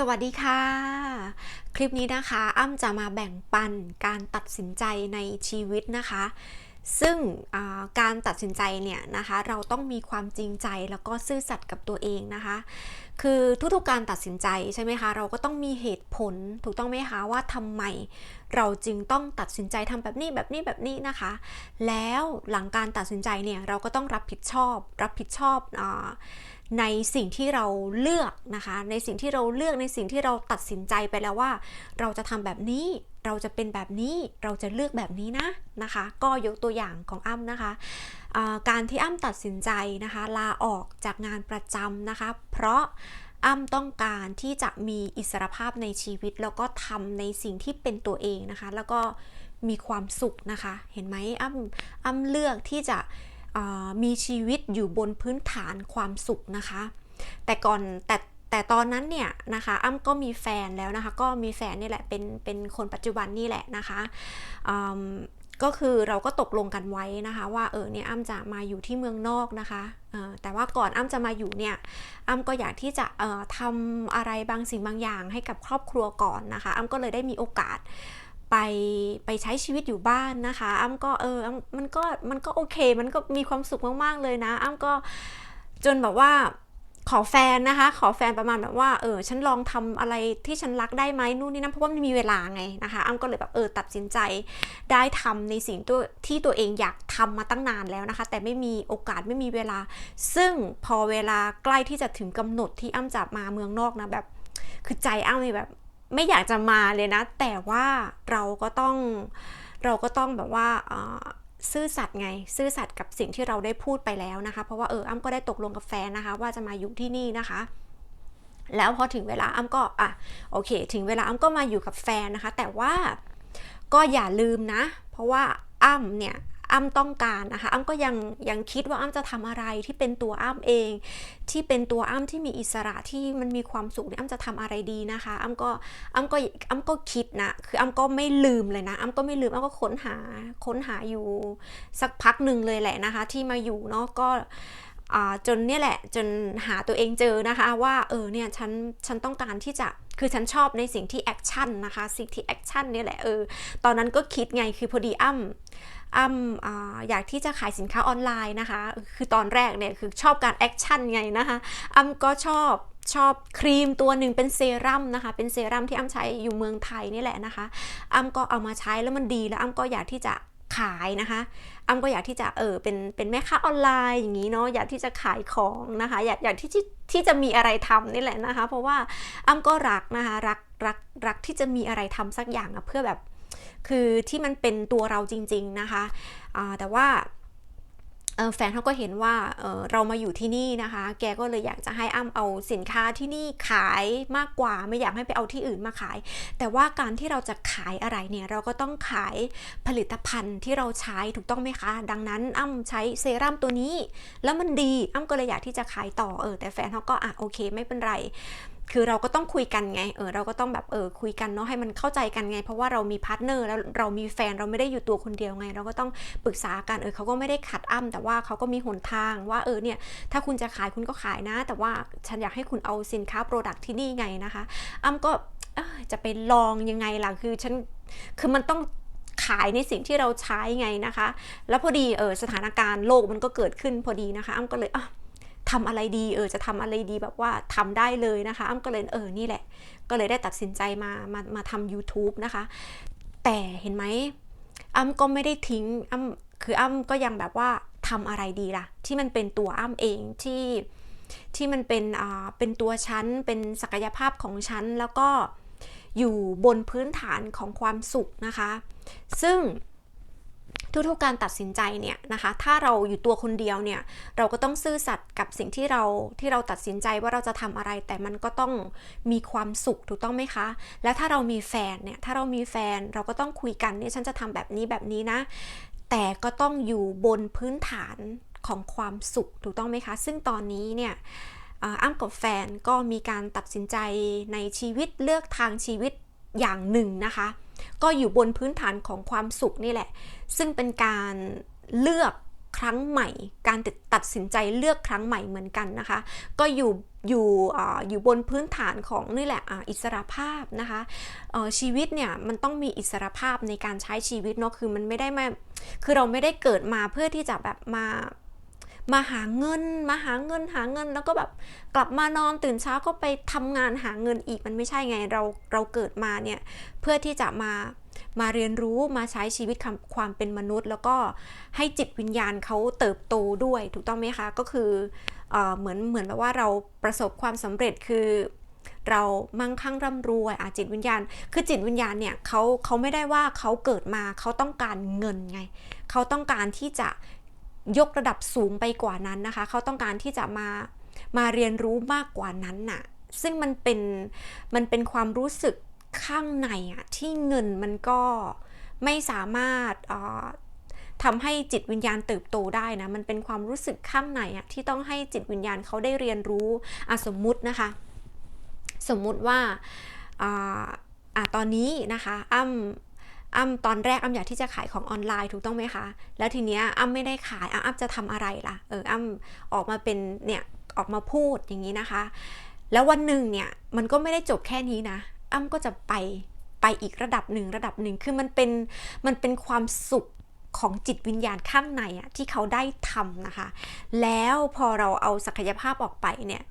สวัสดีค่ะ คลิปนี้นะคะ อ้ำจะมาแบ่งปันการตัดสินใจในชีวิตนะคะ ซึ่งการตัดสินใจเนี่ยนะคะ เราต้องมีความจริงใจแล้วก็ซื่อสัตย์กับตัวเองนะคะ คือทุกๆการตัดสินใจใช่ไหมคะ เราก็ต้องมีเหตุผลถูกต้องไหมคะว่าทำไมเราจึงต้องตัดสินใจทำแบบนี้แบบนี้แบบนี้นะคะ แล้วหลังการตัดสินใจเนี่ยเราก็ต้องรับผิดชอบ รับผิดชอบอ ในสิ่งที่เราเลือกนะคะ ในสิ่งที่เราเลือกในสิ่งที่เราตัดสินใจไปแล้วว่า เราจะทำแบบนี้เราจะเป็นแบบนี้เราจะเลือกแบบนี้นะนะคะ ก็ยกตัวอย่างของอ้ำนะคะการที่อ้ำตัดสินใจนะคะ ลาออกจากงานประจำนะคะ เพราะอ้ำต้องการที่จะมีอิสรภาพในชีวิต แล้วก็ทำในสิ่งที่เป็นตัวเองนะคะ แล้วก็มีความสุขนะคะ เห็นไหมอ้ำอ้ำเลือกที่จะ มีชีวิตอยู่บนพื้นฐานความสุขนะคะ แต่ก่อนแต่แต่ตอนนั้นเนี่ยนะคะอ้ำก็มีแฟนแล้วนะคะ ก็มีแฟนนี่แหละเป็นเป็นคนปัจจุบันนี่แหละนะคะก็คือเราก็ตกลงกันไว้นะคะ ว่าเออเนี่ยอ้ำจะมาอยู่ที่เมืองนอกนะคะแต่ว่าก่อนอ้ำจะมาอยู่เนี่ยอ้ำก็อยากที่จะเอ่อะไรบางสิ่งบางอย่างให้กับครอบครัวก่อนนะคะ อ้ำก็เลยได้มีโอกาส ไปไปใช้ชีวิตอยู่บ้านนะคะ อ้ำก็เอออ้ำมันก็มันก็โอเค มันก็มีความสุขมากๆเลยนะ อ้ำก็จนแบบว่าขอแฟนนะคะ ขอแฟนประมาณแบบว่าเออฉันลองทำอะไรที่ฉันรักได้ไหมนู่นนี่นั่นเพราะว่ามันมีเวลาไงนะคะอ้ำก็เลยแบบเออตัดสินใจได้ทำในสิ่งตัวที่ตัวเองอยากทำมาตั้งนานแล้วนะคะ แต่ไม่มีโอกาสไม่มีเวลา ซึ่งพอเวลาใกล้ที่จะถึงกำหนดที่อ้ำจะมาเมืองนอกนะแบบ คือใจอ้ำเลยแบบ ไม่อยากจะมาเลยนะ แต่ว่าเราก็ต้องเราก็ต้องแบบว่าซื่อสัตย์ไง ซื่อสัตย์กับสิ่งที่เราได้พูดไปแล้วนะคะ เพราะว่าเอออ้ำก็ได้ตกลงกับแฟนนะคะ ว่าจะมาอยู่ที่นี่นะคะ แล้วพอถึงเวลาอ้ำก็อะโอเค ถึงเวลาอ้ำก็มาอยู่กับแฟนนะคะ แต่ว่าก็อย่าลืมนะ เพราะว่าอ้ำเนี่ย อ้ำต้องการนะคะอ้ำก็ยังยังคิดว่าอ้ำจะทำอะไรที่เป็นตัวอ้ำเอง ที่เป็นตัวอ้ำที่มีอิสระที่มันมีความสุขเนี่ยอ้ำจะทำอะไรดีนะคะอ้ำก็อ้ำก็อ้ำก็คิดนะคืออ้ำก็ไม่ลืมเลยนะอ้ำก็ไม่ลืมอ้ำก็ค้นหาค้นหาอยู่สักพักหนึ่งเลยแหละนะคะ ที่มาอยู่เนาะก็อ่าจนเนี่ยแหละจนหาตัวเองเจอนะคะว่าเออเนี่ยฉันฉันต้องการที่จะคือฉันชอบในสิ่งที่แอคชั่นนะคะสิ่งที่แอคชั่นเนี่ยแหละเออตอนนั้นก็คิดไงคือพอดีอ้ำ อ้ำอาอยากที่จะขายสินค้าออนไลน์นะคะ คือตอนแรกเนี่ยคือชอบการแอคชั่นไงนะคะอ้ำก็ชอบชอบครีมตัวหนึ่งเป็นเซรั่มนะคะ เป็นเซรั่มที่อ้ำใช้อยู่เมืองไทยนี่แหละนะคะ อ้ำก็เอามาใช้แล้วมันดีแล้วอ้ำก็อยากที่จะขายนะคะอ้ำก็อยากที่จะเออเป็นเป็นแม่ค้าออนไลน์อย่างนี้เนาะอยากที่จะขายของนะคะ อยากอยากที่ที่ที่จะมีอะไรทำนี่แหละนะคะ เพราะว่าอ้ำก็รักนะคะรักรักรักที่จะมีอะไรทำสักอย่างอะเพื่อแบบ คือที่มันเป็นตัวเราจริง ๆ นะคะแต่ว่าแฟนเขาก็เห็นว่าเเรามาอยู่ที่นี่นะคะ แกก็เลยอยากจะให้อ้ำเอาสินค้าที่นี่ขายมากกว่า ไม่อยากให้ไปเอาที่อื่นมาขาย แต่ว่าการที่เราจะขายอะไรเนี่ยเราก็ต้องขายผลิตภัณฑ์ที่เราใช้ถูกต้องไหมคะ ดังนั้นอ้ำใช้เซรั่มตัวนี้ แล้วมันดีอ้ำก็เลยอยากที่จะขายต่อเออแต่แฟนเขาก็อะโอเค ไม่เป็นไร คือเราก็ต้องคุยกันไง เออเราก็ต้องแบบเออคุยกันเนาะให้มันเข้าใจกันไง เพราะว่าเรามีพาร์ทเนอร์แล้วเรามีแฟนเราไม่ได้อยู่ตัวคนเดียวไง เราก็ต้องปรึกษากันเออเขาก็ไม่ได้ขัดอ้ำแต่ว่าเขาก็มีหนทางว่าเออเนี่ยถ้าคุณจะขายคุณก็ขายนะ แต่ว่าฉันอยากให้คุณเอาสินค้าโปรดักที่นี่ไงนะคะ อ้ำก็จะไปลองยังไงล่ะคือฉันคือมันต้องขายในสิ่งที่เราใช้ไงนะคะ แล้วพอดีเออสถานการณ์โลกมันก็เกิดขึ้นพอดีนะคะ อ้ำก็เลยอะ ทำอะไรดีเออจะทำอะไรดีแบบว่าทำได้เลยนะคะอ้ำก็เลยเออนี่แหละ ก็เลยได้ตัดสินใจมามามาทำ u t u b e นะคะ แต่เห็นไหมอ้ำก็ไม่ได้ทิ้งอ้ำคืออ้ำก็ยังแบบว่าทำอะไรดีล่ะ ที่มันเป็นตัวอ้ำเองที่ที่มันเป็นอ่าเป็นตัวฉันเป็นศักยภาพของฉันแล้วก็อยู่บนพื้นฐานของความสุขนะคะ ซึ่ง ทุกๆการตัดสินใจเนี่ยนะคะถ้าเราอยู่ตัวคนเดียวเนี่ยเราก็ต้องซื่อสัตย์กับสิ่งที่เราที่เราตัดสินใจว่าเราจะทำอะไร แต่มันก็ต้องมีความสุขถูกต้องไหมคะ และถ้าเรามีแฟนเนี่ยถ้าเรามีแฟนเราก็ต้องคุยกันเนี่ยฉันจะทำแบบนี้แบบนี้นะ แต่ก็ต้องอยู่บนพื้นฐานของความสุขถูกต้องไหมคะ ซึ่งตอนนี้เนี่ยอ่ากับแฟนก็มีการตัดสินใจในชีวิตเลือกทางชีวิตอย่างหนึ่งนะคะ ก็อยู่บนพื้นฐานของความสุขนี่แหละ ซึ่งเป็นการเลือกครั้งใหม่ การตัดสินใจเลือกครั้งใหม่เหมือนกันนะคะ ก็อยู่อยู่ออยู่บนพื้นฐานของนี่แหละออิสระภาพนะคะชีวิตเนี่ยมันต้องมีอิสระภาพในการใช้ชีวิตเนาะคือมันไม่ได้มาคือเราไม่ได้เกิดมาเพื่อที่จะแบบมา มาหาเงิน มาหาเงินหาเงิน แล้วก็แบบกลับมานอนตื่นเช้าก็ไปทำงานหาเงินอีกมันไม่ใช่ไงเราเราเกิดมาเนี่ยเพื่อที่จะมามาเรียนรู้มาใช้ชีวิตความความเป็นมนุษย์ แล้วก็ให้จิตวิญญาณเขาเติบโตด้วยถูกต้องไหมคะก็คือเอเหมือนเหมือนแบบว่าเราประสบความสำเร็จคือเรามั่งคั่งร่ำรวยอาจิตวิญญาณ คือจิตวิญญาณเนี่ยเขาเขาไม่ได้ว่าเขาเกิดมาเขาต้องการเงินไง เขาต้องการที่จะ ยกระดับสูงไปกว่านั้นนะคะ เขาต้องการที่จะมามาเรียนรู้มากกว่านั้นน่ะ ซึ่งมันเป็นมันเป็นความรู้สึกข้างในอะที่เงินมันก็ไม่สามารถเอ่อทำให้จิตวิญญาณเติบโตได้นะ มันเป็นความรู้สึกข้างในอะที่ต้องให้จิตวิญญาณเขาได้เรียนรู้อสมมุตินะคะ สมมุติว่าอ่าตอนนี้นะคะอ้ำ อ้ำตอนแรกอ้ำอยากที่จะขายของออนไลน์ถูกต้องไหมคะ แล้วทีเนี้ยอ้ำไม่ได้ขายอะอ้ำจะทำอะไรล่ะ เอออ้ำออกมาเป็นเนี่ยออกมาพูดอย่างนี้นะคะ แล้ววันหนึ่งเนี่ยมันก็ไม่ได้จบแค่นี้นะ อ้ำก็จะไปไปอีกระดับหนึ่งระดับหนึ่งคือมันเป็นมันเป็นความสุขของจิตวิญญาณข้างในอะที่เขาได้ทำนะคะ แล้วพอเราเอาศักยภาพออกไปเนี่ย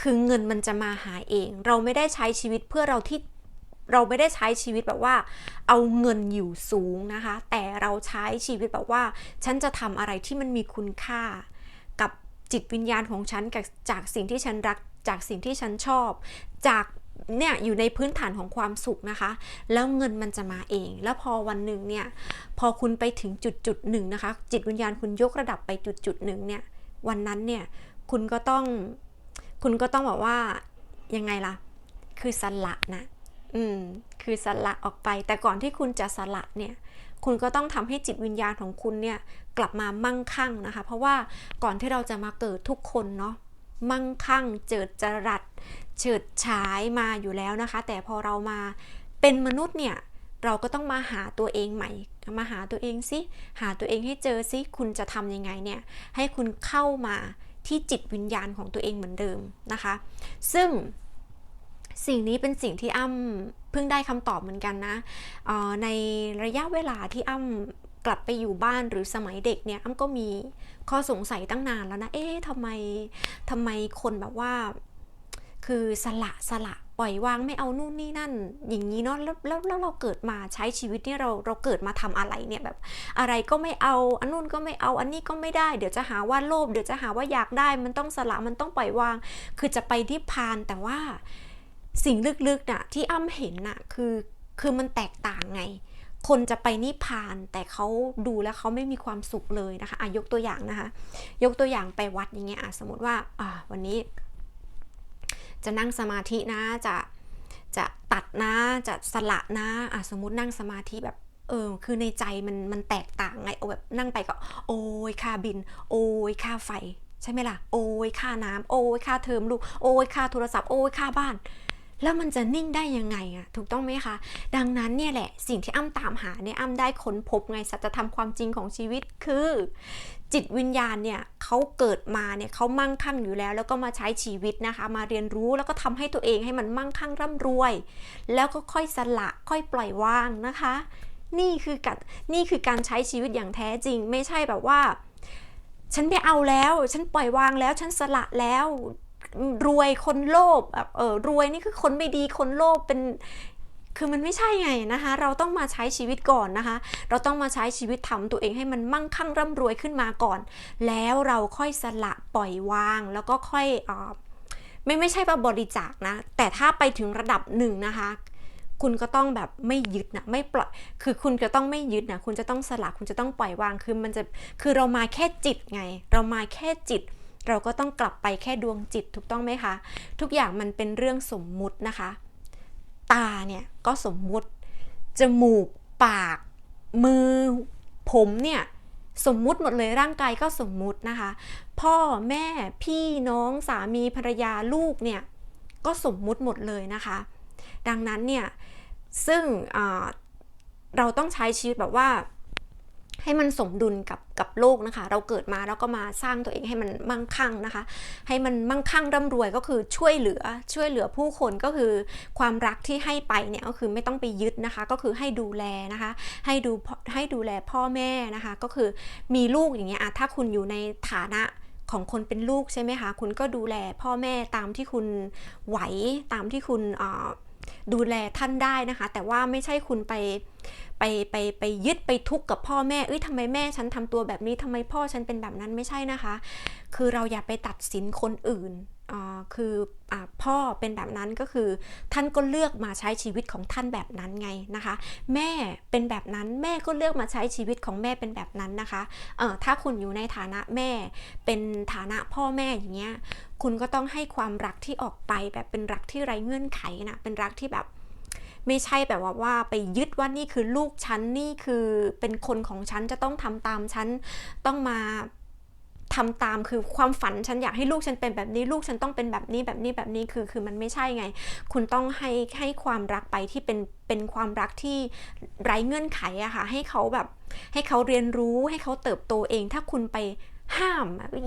คือเงินมันจะมาหาเอง เราไม่ได้ใช้ชีวิตเพื่อเราที่ เราไม่ได้ใช้ชีวิตแบบว่า เอาเงินอยู่สูงนะคะ แต่เราใช้ชีวิตแบบว่า ฉันจะทำอะไรที่มันมีคุณค่า กับจิตวิญญาณของฉันจากสิ่งที่ฉันรักจากสิ่งที่ฉันชอบ จากเนี่ยอยู่ในพื้นฐานของความสุขนะคะ แล้วเงินมันจะมาเอง แล้วพอวันหนึ่งเนี่ยพอคุณไปถึงจุดจุดหนึ่งนะคะ จิตวิญญาณคุณยกระดับไปจุดจุดหนึ่งเนี่ยวันนั้นเนี่ยคุณก็ต้องคุณก็ต้องบอกว่ายังไงล่ะ คือสละนะ อืมคือสละออกไป แต่ก่อนที่คุณจะสละเนี่ยคุณก็ต้องทำให้จิตวิญญาณของคุณเนี่ยกลับมามั่งคั่งนะคะ เพราะว่าก่อนที่เราจะมาเกิดทุกคนเนาะมั่งคั่ง เจิดจรัสเฉิดฉายมาอยู่แล้วนะคะ แต่พอเรามาเป็นมนุษย์เนี่ยเราก็ต้องมาหาตัวเองใหม่ มาหาตัวเองสิหาตัวเองให้เจอสิคุณจะทำยังไงเนี่ยให้คุณเข้ามาที่จิตวิญญาณของตัวเองเหมือนเดิมนะคะ ซึ่ง สิ่งนี้เป็นสิ่งที่อ้ำเพิ่งได้คำตอบเหมือนกันนะออในระยะเวลาที่อ้ำกลับไปอยู่บ้านหรือสมัยเด็กเนี่ยอ้ำก็มีข้อสงสัยตั้งนานแล้วนะ เอ๊ะทำไมทำไมคนแบบว่า คือสละสละปล่อยวางไม่เอานู่นนี่นั่น อย่างนี้เนาะแล้วแล้วแล้วเราเกิดมาใช้ชีวิตเนี่ยเราเราเกิดมาทำอะไรเนี่ยแบบ อะไรก็ไม่เอา อันนู่นก็ไม่เอาอันนี้ก็ไม่ได้ เดี๋ยวจะหาว่าโลภเดี๋ยวจะหาว่าอยากได้ มันต้องสละมันต้องปล่อยวาง คือจะไปที่พานแต่ว่า สิ่งลึกๆน่ะที่อ้ำเห็นน่ะคือคือมันแตกต่างไง คนจะไปนิพพานแต่เขาดูแล้วเขาไม่มีความสุขเลยนะคะอะยกตัวอย่างนะคะ ยกตัวอย่างไปวัดอย่างเงี้ยอะสมมติว่าอ่าวันนี้ จะนั่งสมาธินะจะจะตัดนะจะสละนะอะสมมตินั่งสมาธิแบบเออคือในใจมันมันแตกต่างไงเอาแบบนั่งไปก็ โอ้ยค่าบิน โอ้ยค่าไฟ ใช่ไหมล่ะ โอ้ยค่าน้ำโอ้ยค่าเทอมลูก โอ้ยค่าโทรศัพท์ โอ้ยค่าบ้าน แล้วมันจะนิ่งได้ยังไงอะถูกต้องไหมคะ ดังนั้นเนี่ยแหละสิ่งที่อ้ำตามหาเนี่ยอ้ำได้ค้นพบไงสัจธรรมความจริงของชีวิตคือ จิตวิญญาณเนี่ยเขาเกิดมาเนี่ยเขามั่งคั่งอยู่แล้ว แล้วก็มาใช้ชีวิตนะคะ มาเรียนรู้แล้วก็ทำให้ตัวเองให้มันมั่งคั่งร่ำรวย แล้วก็ค่อยสละค่อยปล่อยวางนะคะ นี่คือการนี่คือการใช้ชีวิตอย่างแท้จริง ไม่ใช่แบบว่าฉันไม่เอาแล้ว ฉันปล่อยวางแล้ว ฉันสละแล้ว รวยคนโลภแบบเออรวยนี่คือคนไม่ดีคนโลภเป็นคือมันไม่ใช่ไงนะคะ เราต้องมาใช้ชีวิตก่อนนะคะ เราต้องมาใช้ชีวิตทำตัวเองให้มันมั่งคั่งร่ำรวยขึ้นมาก่อน แล้วเราค่อยสละปล่อยวาง แล้วก็ค่อยออไม่ไม่ใช่ว่าบริจาคนะ แต่ถ้าไปถึงระดับหนึ่งนะคะ คุณก็ต้องแบบไม่ยึดนะไม่ปล่อย คือคุณจะต้องไม่ยึดนะคุณจะต้องสละคุณจะต้องปล่อยวางคือมันจะคือเรามาแค่จิตไง เรามาแค่จิต เราก็ต้องกลับไปแค่ดวงจิตถูกต้องไหมคะ ทุกอย่างมันเป็นเรื่องสมมุตินะคะ ตาเนี่ยก็สมมุติ จมูก ปาก มือ ผมเนี่ยสมมุติหมดเลยร่างกายก็สมมุตินะคะ พ่อแม่พี่น้องสามีภรรยาลูกเนี่ยก็สมมุติหมดเลยนะคะ ดังนั้นเนี่ยซึ่งเราต้องใช้ชีวิตแบบว่า ให้มันสมดุลกับกับโลกนะคะ เราเกิดมาแล้วก็มาสร้างตัวเองให้มันมั่งคั่งนะคะ ให้มันมั่งคั่งร่ำรวยก็คือช่วยเหลือช่วยเหลือผู้คนก็คือความรักที่ให้ไปเนี่ยก็คือไม่ต้องไปยึดนะคะ ก็คือให้ดูแลนะคะ ให้ดูให้ดูแลพ่อแม่นะคะ ก็คือมีลูกอย่างเงี้ยอะถ้าคุณอยู่ในฐานะของคนเป็นลูกใช่ไหมคะ คุณก็ดูแลพ่อแม่ตามที่คุณไหวตามที่คุณ ดูแลท่านได้นะคะ แต่ว่าไม่ใช่คุณไปไปไปไปยึดไปทุกข์กับพ่อแม่เอ้ยทำไมแม่ฉันทำตัวแบบนี้ทำไมพ่อฉันเป็นแบบนั้นไม่ใช่นะคะ คือเราอย่าไปตัดสินคนอื่น คืออพ่อเป็นแบบนั้นก็คือ ท่านก็เลือกมาใช้ชีวิตของท่านแบบนั้นไงนะคะ แม่เป็นแบบนั้นแม่ก็เลือกมาใช้ชีวิตของแม่เป็นแบบนั้นนะคะเออถ้าคุณอยู่ในฐานะแม่ เป็นฐานะพ่อแม่อย่างเงี้ยคุณก็ต้องให้ความรักที่ออกไปแบบเป็นรักที่ไร้เงื่อนไขนะเป็นรักที่แบบไม่ใช่แบบว่าว่าไปยึดว่านี่คือลูกฉันนี่คือเป็นคนของฉันจะต้องทำตามฉันต้องมา ทำตามคือความฝันฉันอยากให้ลูกฉันเป็นแบบนี้ลูกฉันต้องเป็นแบบนี้แบบนี้แบบนี้คือคือมันไม่ใช่ไง คุณต้องให้ให้ความรักไปที่เป็นเป็นความรักที่ไร้เงื่อนไขอะค่ะให้เขาแบบให้เขาเรียนรู้ให้เขาเติบโตเอง ถ้าคุณไปห้าม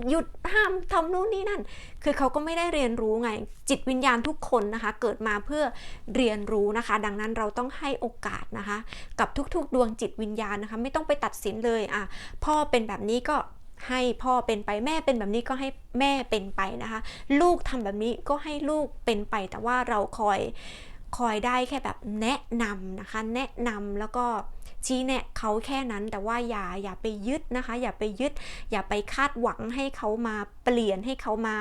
หยุดห้ามทำนู่นนี่นั่น คือเขาก็ไม่ได้เรียนรู้ไง จิตวิญญาณทุกคนนะคะ เกิดมาเพื่อเรียนรู้นะคะ ดังนั้นเราต้องให้โอกาสนะคะ กับทุกๆ ดวงจิตวิญญาณนะคะ ไม่ต้องไปตัดสินเลยอะพ่อเป็นแบบนี้ก็ ให้พ่อเป็นไปแม่เป็นแบบนี้ก็ให้แม่เป็นไปนะคะ ลูกทำแบบนี้ก็ให้ลูกเป็นไป แต่ว่าเราคอยคอยได้แค่แบบแนะนำนะคะ แนะนำแล้วก็ชี้แนะเขาแค่นั้นแต่ว่าอย่าอย่าไปยึดนะคะ อย่าไปยึด อย่าไปคาดหวังให้เขามาเปลี่ยนให้เขามา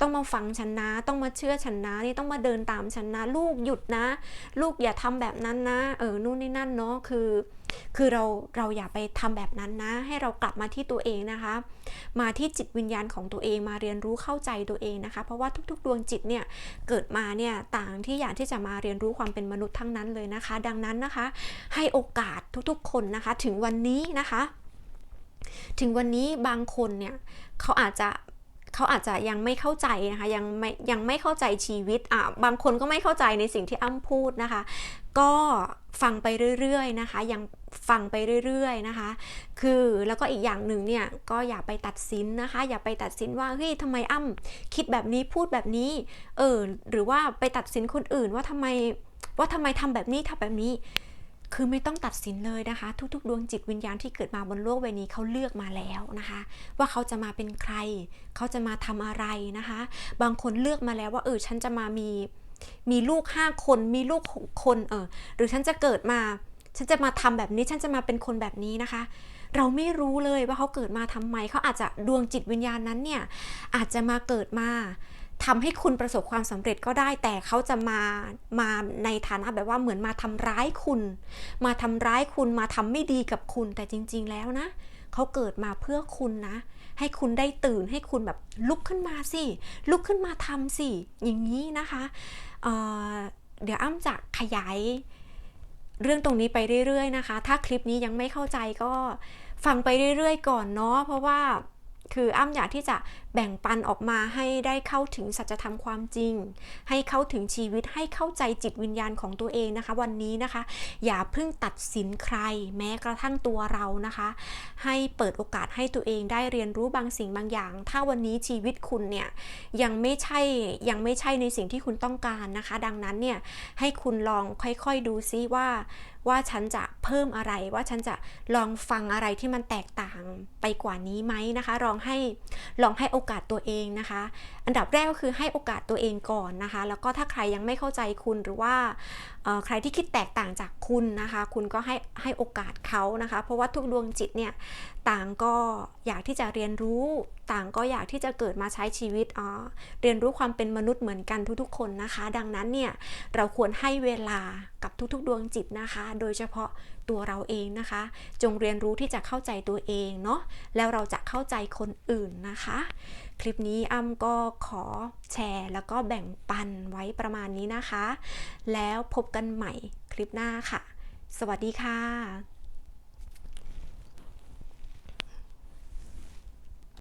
ต้องมาฟังฉันนะ ต้องมาเชื่อฉันนะนี่ต้องมาเดินตามฉันนะ ลูกหยุดนะ ลูกอย่าทำแบบนั้นนะ เออนู่นนี่นั่นเนาะคือ คือเราเราอย่าไปทำแบบนั้นนะ ให้เรากลับมาที่ตัวเองนะคะ มาที่จิตวิญญาณของตัวเองมาเรียนรู้เข้าใจตัวเองนะคะ เพราะว่าทุกๆ ดวงจิตเนี่ยเกิดมาเนี่ยต่างที่อยากที่จะมาเรียนรู้ความเป็นมนุษย์ทั้งนั้นเลยนะคะ ดังนั้นนะคะ ให้โอกาสทุกๆ คนนะคะ ถึงวันนี้นะคะ ถึงวันนี้บางคนเนี่ยเขาอาจจะ เขาอาจจะยังไม่เข้าใจนะคะยังไม่ยังไม่เข้าใจชีวิตอะบางคนก็ไม่เข้าใจในสิ่งที่อ้ำพูดนะคะ ก็ฟังไปเรื่อยๆนะคะ ยังฟังไปเรื่อยๆนะคะ คือแล้วก็อีกอย่างหนึ่งเนี่ยก็อย่าไปตัดสินนะคะ อย่าไปตัดสินว่าเฮ้ยทำไมอ้ำคิดแบบนี้พูดแบบนี้เออหรือว่าไปตัดสินคนอื่นว่าทำไมว่าทำไมทำแบบนี้ทำแบบนี้ คือไม่ต้องตัดสินเลยนะคะ ทุกๆ ดวงจิตวิญญาณที่เกิดมาบนโลกใบนี้เขาเลือกมาแล้วนะคะ ว่าเขาจะมาเป็นใคร เขาจะมาทำอะไรนะคะ บางคนเลือกมาแล้วว่าเออฉันจะมามีมีลูกห้าคน มีลูกหกคนเออหรือฉันจะเกิดมา ฉันจะมาทำแบบนี้ฉันจะมาเป็นคนแบบนี้นะคะ เราไม่รู้เลยว่าเขาเกิดมาทำไมเขาอาจจะดวงจิตวิญญาณนั้นเนี่ยอาจจะมาเกิดมา ทำให้คุณประสบความสำเร็จก็ได้ แต่เขาจะมามาในฐานะแบบว่าเหมือนมาทำร้ายคุณ มาทำร้ายคุณมาทำไม่ดีกับคุณ แต่จริง ๆ แล้วนะเขาเกิดมาเพื่อคุณนะ ให้คุณได้ตื่นให้คุณแบบลุกขึ้นมาสิลุกขึ้นมาทำสิอย่างนี้นะคะเเดี๋ยวอ้ำจะขยายเรื่องตรงนี้ไปเรื่อยๆนะคะ ถ้าคลิปนี้ยังไม่เข้าใจก็ฟังไปเรื่อยๆ ก่อนเนาะเพราะว่าคืออ้ำอยากที่จะ แบ่งปันออกมาให้ได้เข้าถึงสัจธรรมความจริง ให้เข้าถึงชีวิตให้เข้าใจจิตวิญญาณของตัวเองนะคะ วันนี้นะคะ อย่าเพิ่งตัดสินใคร แม้กระทั่งตัวเรานะคะ ให้เปิดโอกาสให้ตัวเองได้เรียนรู้บางสิ่งบางอย่าง ถ้าวันนี้ชีวิตคุณเนี่ยยังไม่ใช่ยังไม่ใช่ในสิ่งที่คุณต้องการนะคะ ดังนั้นเนี่ยให้คุณลองค่อยๆดูซิว่าว่าฉันจะเพิ่มอะไรว่าฉันจะลองฟังอะไรที่มันแตกต่างไปกว่านี้ไหมนะคะลองให้ลองให้โอกาสตัวเองนะคะ อันดับแรกก็คือให้โอกาสตัวเองก่อนนะคะ แล้วก็ถ้าใครยังไม่เข้าใจคุณหรือว่า ใครที่คิดแตกต่างจากคุณนะคะ คุณก็ให้ให้โอกาสเขานะคะ เพราะว่าทุกดวงจิตเนี่ยต่างก็อยากที่จะเรียนรู้ ต่างก็อยากที่จะเกิดมาใช้ชีวิตเรียนรู้ความเป็นมนุษย์เหมือนกันทุกๆ คนนะคะ ดังนั้นเนี่ยเราควรให้เวลากับทุกๆ ดวงจิตนะคะ โดยเฉพาะตัวเราเองนะคะ จงเรียนรู้ที่จะเข้าใจตัวเองเนาะแล้วเราจะเข้าใจคนอื่นนะคะ คลิปนี้อ้ำก็ขอแชร์ แล้วก็แบ่งปันไว้ประมาณนี้นะคะ แล้วพบกันใหม่คลิปหน้าค่ะ สวัสดีค่ะ